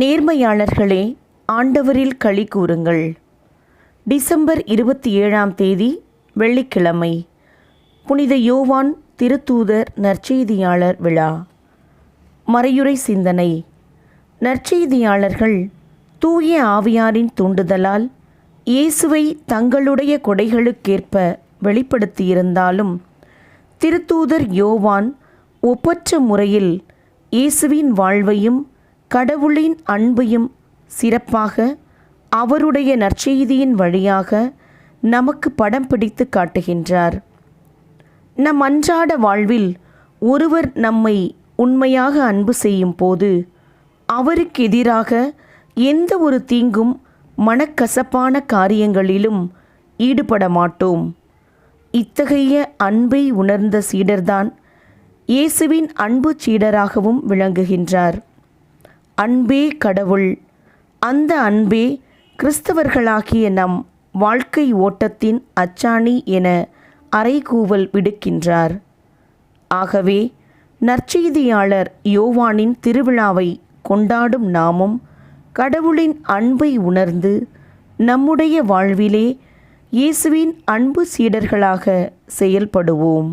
நேர்மையாளர்களே ஆண்டவரில் களி கூறுங்கள். டிசம்பர் இருபத்தி ஏழாம் தேதி வெள்ளிக்கிழமை புனித யோவான் திருத்தூதர் நற்செய்தியாளர் விழா. மறையுறை சிந்தனை நற்செய்தியாளர்கள் தூய ஆவியாரின் தூண்டுதலால் இயேசுவை தங்களுடைய கொடைகளுக்கேற்ப வெளிப்படுத்தியிருந்தாலும் திருத்தூதர் யோவான் ஒப்பற்ற முறையில் இயேசுவின் வாழ்வையும் கடவுளின் அன்பையும் சிறப்பாக அவருடைய நற்செய்தியின் வழியாக நமக்கு படம் பிடித்து காட்டுகின்றார். நம் அன்றாட வாழ்வில் ஒருவர் நம்மை உண்மையாக அன்பு செய்யும் போது அவருக்கு எதிராக எந்த ஒரு தீங்கும் மனக்கசப்பான காரியங்களிலும் ஈடுபட மாட்டோம். இத்தகைய அன்பை உணர்ந்த சீடர்தான் இயேசுவின் அன்பு சீடராகவும் விளங்குகின்றார். அன்பே கடவுள். அந்த அன்பே கிறிஸ்தவர்களாகிய நம் வாழ்க்கை ஓட்டத்தின் அச்சாணி என அறைகூவல் விடுக்கின்றார். ஆகவே நற்செய்தியாளர் யோவானின் திருவிழாவை கொண்டாடும் நாமும் கடவுளின் அன்பை உணர்ந்து நம்முடைய வாழ்விலே இயேசுவின் அன்பு சீடர்களாக செயல்படுவோம்.